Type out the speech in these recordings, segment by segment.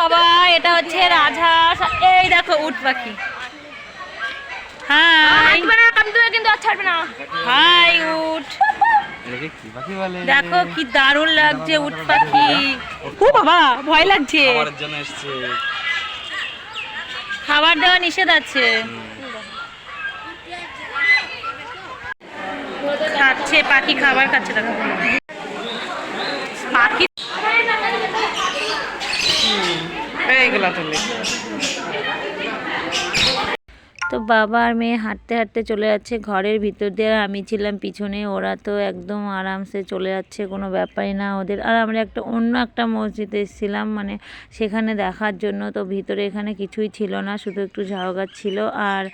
সবাই এটা হচ্ছে রাজহাঁস এই দেখো উট পাখি। হাই। কিন্তু আর ছাড়বে না। হাই উট। কি দেখো কি দারুণ লাগছে উট পাখি। ও বাবা ভয় লাগছে। খাবার দেওয়া নিষেধ আছে। খাচ্ছে পাখি খাবার খাচ্ছে দেখো পাখি তো বাবা আর মেয়ে হাঁটতে হাঁটতে চলে যাচ্ছে ঘরের ভিতর দিয়ে আর আমি ছিলাম পিছনে। ওরা তো একদম আরামসে চলে যাচ্ছে কোনো ব্যাপারই না ওদের। আর আমরা একটা অন্য একটা মসজিদে এসেছিলাম মানে সেখানে দেখার জন্য। তো ভিতরে এখানে কিছুই ছিল না শুধু একটু ঝাউ গাছ ছিল। আর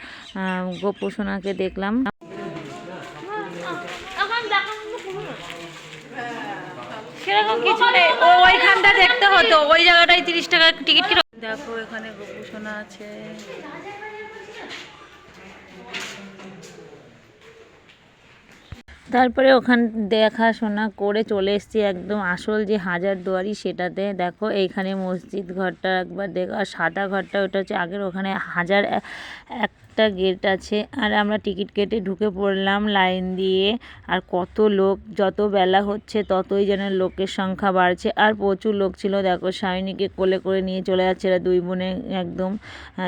গোপোষণাকে দেখলাম। সেরকম কিছু নেই। ও ওইখানটা দেখতে হতো। ওই জায়গাটায় তিরিশ টাকা টিকিট দেখো, এখানে গপু সোনা আছে। তারপরে ওখান দেখাশোনা করে চলে এসছি একদম আসল যে হাজার দুয়ারি সেটাতে। দেখো, এইখানে মসজিদ ঘরটা একবার দেখো, আর সাদা ঘরটা, ওটা হচ্ছে আগের ওখানে হাজার এ- একটা গেট আছে, আর আমরা টিকিট কেটে ঢুকে পড়লাম লাইন দিয়ে। আর কত লোক, যত বেলা হচ্ছে ততই যেন লোকের সংখ্যা বাড়ছে। আর প্রচুর লোক ছিল, দেখো শাইনিকে কোলে করে নিয়ে চলে যাচ্ছে এরা দুই বোনে একদম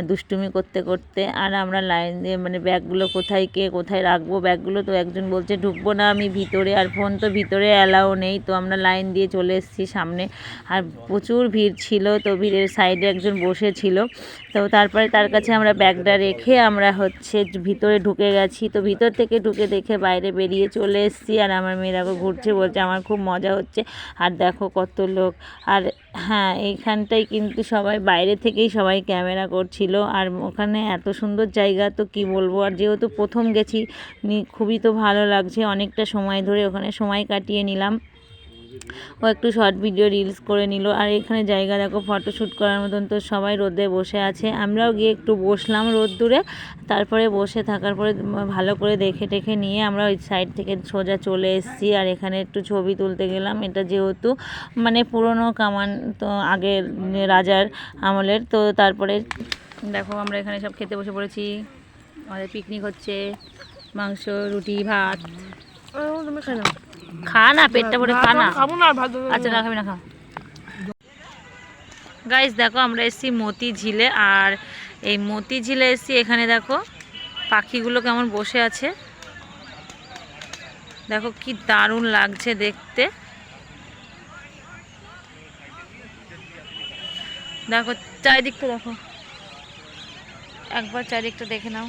দুষ্টুমি করতে করতে। আর আমরা লাইন দিয়ে মানে ব্যাগগুলো কোথায়, কে কোথায় রাখব? ব্যাগগুলো তো একজন বলছে, ঢুকবো না আমি ভিতরে, আর ফোন তো ভিতরে অ্যালাও নেই। তো আমরা লাইন দিয়ে চলে এসেছি সামনে। আর প্রচুর ভিড় ছিল, তো ভিড়ের সাইডে একজন বসেছিল। তো তারপরে তার কাছে আমরা ব্যাগটা রেখে আমরা হচ্ছে ভিতরে ঢুকে গেছি। তো ভিতর থেকে ঢুকে দেখে বাইরে বেরিয়ে চলে এসেছি আর আমার মেয়েরাকে ঘুরছে, বলছে আমার খুব মজা হচ্ছে। আর দেখো কত লোক। আর হ্যাঁ এইখানটাই কিন্তু সবাই, বাইরে থেকেই সবাই ক্যামেরা করছিল। আর ওখানে এত সুন্দর জায়গা, তো কি বলব? আর যেহেতু প্রথম গেছি খুবই তো ভালো লাগছে। অনেকটা সময় ধরে ওখানে সময় কাটিয়ে নিলাম। ও একটু শর্ট ভিডিও রিলস করে নিল। আর এখানে জায়গা দেখো ফটোশ্যুট করার মতন তো সবাই রোদে বসে আছে। আমরাও গিয়ে একটু বসলাম রোদ দূরে তারপরে বসে থাকার পরে ভালো করে দেখে টেখে নিয়ে আমরা ওই সাইড থেকে সোজা চলে এসেছি। আর এখানে একটু ছবি তুলতে গেলাম। এটা যেহেতু মানে পুরনো কামান, তো আগের রাজার আমলের। তো তারপরে দেখো, আমরা এখানে সব খেতে বসে পড়েছি। আমাদের পিকনিক হচ্ছে, মাংস, রুটি, ভাত। তুমি খা না পেটটা ভরে খা না। আচ্ছা না খাবি না খা। গাইস দেখো আমরা এসেছি মতি ঝিলে আর এই মতি ঝিলে এসেছি এখানে দেখো পাখিগুলো কেমন বসে আছে। দেখো কি দারুণ লাগছে দেখতে। দেখো চারিদিকটা দেখো। একবার চারিদিকটা দেখে নাও।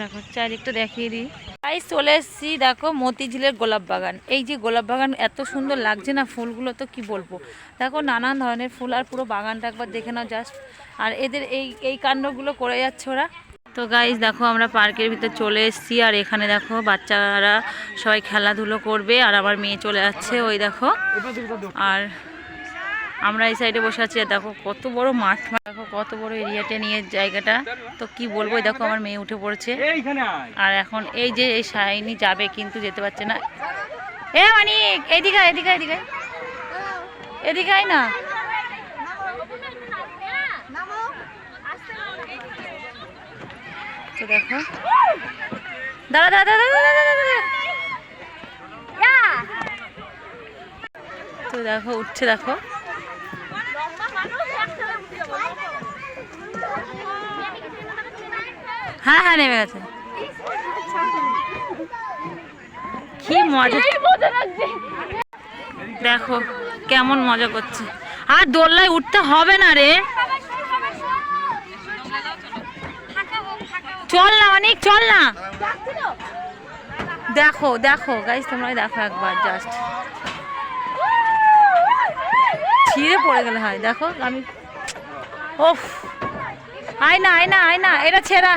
দেখো চারিদিকটা দেখিয়ে দিই। তাই চলে এসেছি দেখো মতিঝিলের গোলাপ বাগান। এই যে গোলাপ বাগান এত সুন্দর লাগছে না ফুলগুলো তো কি বলব? দেখো নানান ধরনের ফুল আর পুরো বাগানটা একবার দেখে নাও জাস্ট আর এদের এই এই কাণ্ডগুলো করে যাচ্ছে ওরা। তো গাইজ দেখো আমরা পার্কের ভিতর চলে এসেছি আর এখানে দেখো বাচ্চারা সবাই খেলাধুলো করবে আর আমার মেয়ে চলে যাচ্ছে ওই দেখো। আর আমরা এই সাইডে বসে আছি আর দেখো কত বড় মাঠ দেখো কত বড় এরিয়াতে নিয়ে জায়গাটা। তো কি বলব দেখো আমার মেয়ে উঠে পড়েছে। আর এখন এই যে এই শাইনি যাবে কিন্তু যেতে পারছে না। এ মানিক এদিকে এদিকে এদিকে এদিকে আয় না। তো দেখো। দাঁড়া, দাঁড়া, দাঁড়া, দাঁড়া। তো দেখো উঠছে দেখো। হ্যাঁ হ্যাঁ নেমে গেছে। কি মজা। দেখো কেমন মজা করছে। আর দোল্লায় উঠতে হবে না রে। চল না অনেক চল না। দেখো দেখো গাইস তোমরা দেখো একবার জাস্ট ছিঁড়ে পড়ে গেলে হয় দেখো আমি ওফ আয় না আয় না আয় না এটা ছেঁড়া।